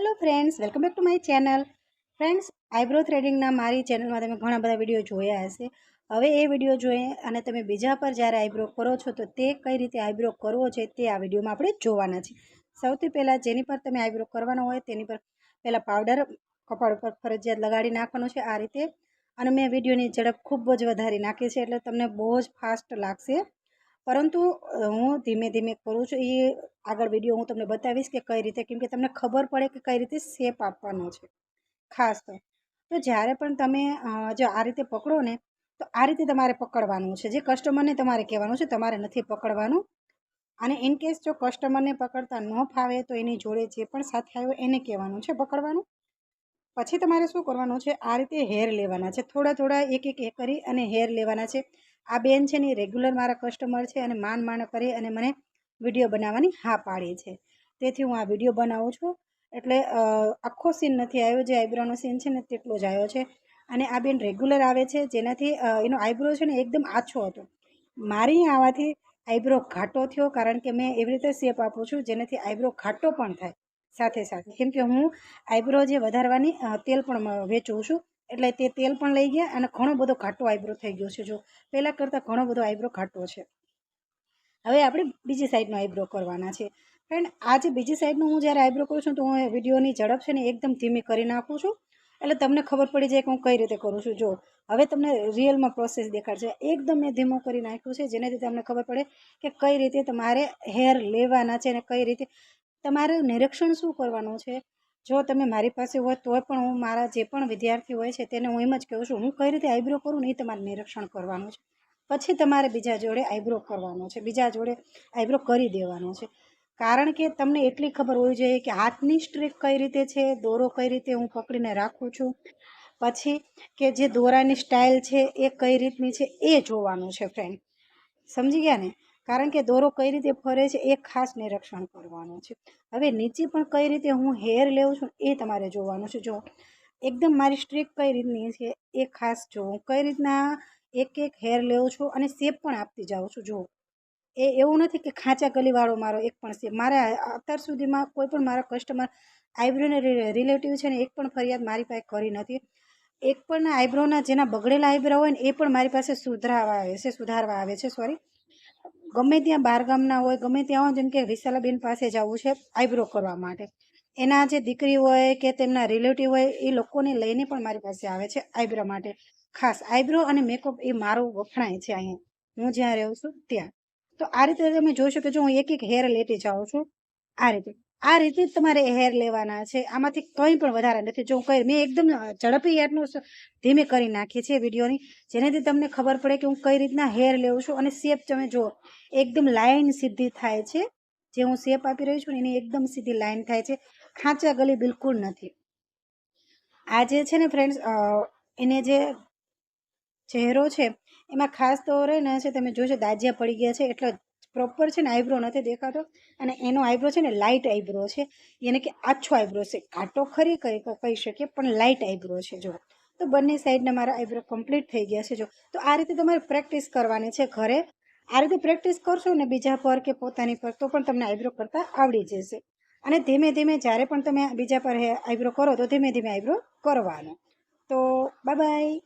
Hello friends welcome back to my channel friends eyebrow થ્રેડિંગના મારી ચેનલમાં તમે ઘણા બધા વીડિયો જોયા હશે. હવે એ વીડિયો જોઈએ અને તમે બીજા પર જ્યારે આઈબ્રો કરો છો તો તે કઈ રીતે આઈબ્રો કરવો છે તે આ વિડીયોમાં આપણે જોવાના છે. સૌથી પહેલાં જેની પર તમે આઈબ્રો કરવાનો હોય તેની પર પહેલાં પાવડર કપાળ ઉપર ફરજિયાત લગાડી નાખવાનો છે આ રીતે. અને મેં વિડીયોની ઝડપ ખૂબ જ વધારી નાખી છે એટલે તમને બહુ જ ફાસ્ટ લાગશે. પરંતુ હું ધીમે ધીમે કરું છું. એ આગળ વીડિયો હું તમને બતાવીશ કે કઈ રીતે, કેમ કે તમને ખબર પડે કે કઈ રીતે શેપ આપવાનો છે. ખાસ તો. તો જ્યારે પણ તમે જો આ રીતે પકડો ને, તો આ રીતે તમારે પકડવાનું છે. જે કસ્ટમરને તમારે કહેવાનું છે, તમારે નથી પકડવાનું. અને ઇન કેસ જો કસ્ટમરને પકડતા ન ફાવે, તો એની જોડે જે પણ સાથે આવ્યો, એને કહેવાનું છે, પકડવાનું. પછી તમારે શું કરવાનું છે? આ રીતે હેર લેવાના છે. થોડા થોડા એક એક કરી અને હેર લેવાના છે. આ બેન છે ને રેગ્યુલર મારા કસ્ટમર છે અને માન માન કરી અને મને વીડિયો બનાવવાની હા પાડી છે. તેથી હું આ વીડિયો બનાવું છું. એટલે આખો સીન નથી આવ્યો. જે આઈબ્રોનો સીન છે ને તેટલો જ આવ્યો છે. અને આ બેન રેગ્યુલર આવે છે. જેનાથી એનો આઈબ્રો છે ને એકદમ આછો હતો. મારી આવવાથી આઈબ્રો ઘાટો થયો કારણ કે મેં એવી રીતે શેપ આપું છું જેનાથી આઈબ્રો ઘાટો પણ થાય. સાથે સાથે. કેમ કે હું આઈબ્રો જે વધારવાની તેલ પણ વેચું છું, એટલે તે તેલ પણ લઈ ગયા અને ઘણો બધો ઘાટો આઈબ્રો થઈ ગયો છે. જો, પહેલાં કરતાં ઘણો બધો આઈબ્રો ઘાટો છે. હવે આપણે બીજી સાઈડનો આઈબ્રો કરવાના છે. ફ્રેન્ડ આ જે બીજી સાઈડનું હું જ્યારે આઈબ્રો કરું છું તો હું વિડીયોની ઝડપ છે ને એકદમ ધીમી કરી નાખું છું. એટલે તમને ખબર પડી જાય કે હું કઈ રીતે કરું છું. જો, હવે તમને રિયલમાં પ્રોસેસ દેખાડશે. એકદમ મેં ધીમો કરી નાખ્યું છે, જેનાથી તમને ખબર પડે કે કઈ રીતે તમારે હેર લેવાના છે અને કઈ રીતે તમારે નિરીક્ષણ શું કરવાનું છે? જો તમે મારી પાસે હોય તોય પણ હું મારા જે પણ વિદ્યાર્થી હોય છે તેને હું એમ જ કહું છું, હું કઈ રીતે આઈબ્રો કરું ને એ તમારે નિરીક્ષણ કરવાનું છે. પછી તમારે બીજા જોડે આઈબ્રો કરવાનો છે, બીજા જોડે આઈબ્રો કરી દેવાનો છે. કારણ કે તમને એટલી ખબર હોવી જોઈએ કે હાથની સ્ટ્રીક કઈ રીતે છે, દોરો કઈ રીતે હું પકડીને રાખું છું, પછી કે જે દોરાની સ્ટાઇલ છે એ કઈ રીતની છે એ જોવાનું છે ફ્રેન્ડ. સમજી ગયા ને? કારણ કે દોરો કઈ રીતે ફરે છે એ ખાસ નિરીક્ષણ કરવાનું છે. હવે નીચે પણ કઈ રીતે હું હેર લેવું છું એ તમારે જોવાનું છે. જો એકદમ મારી સ્ટ્રીક કઈ રીતની છે એ ખાસ જોવું કઈ રીતના એક એક હેર લેવું છું અને શેપ પણ આપતી જાઉં છું. જો એ એવું નથી કે ખાંચા ગલીવાળો મારો એક પણ શેપ મારા અત્યાર સુધીમાં કોઈ પણ મારા કસ્ટમર આઈબ્રોને રિલેટિવ છે ને એક પણ ફરિયાદ મારી પાસે કરી નથી. એક પણ આઈબ્રોના જેના બગડેલા આઈબ્રો હોય ને એ પણ મારી પાસે સુધરાવા આવે છે, સુધારવા આવે છે સોરી ગમે ત્યાં બહારગામના હોય, ગમે ત્યાં હોય, જેમ કે વિશાલાબેન પાસે જવું છે આઈબ્રો કરવા માટે. એના જે દીકરી હોય કે તેમના રિલેટિવ હોય, એ લોકોને લઈને પણ મારી પાસે આવે છે આઈબ્રો માટે. ખાસ આઈબ્રો અને મેકઅપ એ મારું વખણાય છે અહીંયા. હું જ્યાં રહું છું ત્યાં. તો આ રીતે તમે જોઈ શકો છો, હું એક એક હેર લેતી જાઉં છું. આ રીતે. આ રીતે જ તમારે હેર લેવાના છે. આમાંથી કંઈ પણ વધારે નથી. જો હું મેં એકદમ ઝડપી હેરનું ધીમે કરી નાખી છે વિડીયોની, જેનાથી તમને ખબર પડે કે હું કઈ રીતના હેર લેવું છું. અને શેપ તમે જુઓ, એકદમ લાઈન સીધી થાય છે. જે હું શેપ આપી રહી છું ને એની એકદમ સીધી લાઈન થાય છે. ખાંચા ગલી બિલકુલ નથી. આ જે છે ને ફ્રેન્ડ્સ એને જે ચહેરો છે, એમાં ખાસ તો રહે ને છે, તમે જોશો દાજિયા પડી ગયા છે. એટલે પ્રોપર છે ને આઈબ્રો નથી દેખાતો અને એનો આઈબ્રો છે ને લાઇટ આઈબ્રો છે. એને કે આછો આઈબ્રો છે. ઘાટો ખરી કહી શકીએ પણ લાઇટ આઈબ્રો છે. જો તો બંને સાઈડના મારા આઈબ્રો કમ્પ્લીટ થઈ ગયા છે. જો તો આ રીતે તમારે પ્રેક્ટિસ કરવાની છે ઘરે. આ રીતે પ્રેક્ટિસ કરશો ને બીજા પર કે પોતાની પર તો પણ તમને આઈબ્રો કરતાં આવડી જશે. અને ધીમે ધીમે જ્યારે પણ તમે બીજા પર આઈબ્રો કરો તો ધીમે ધીમે આઈબ્રો કરવાનો. તો બાય બાય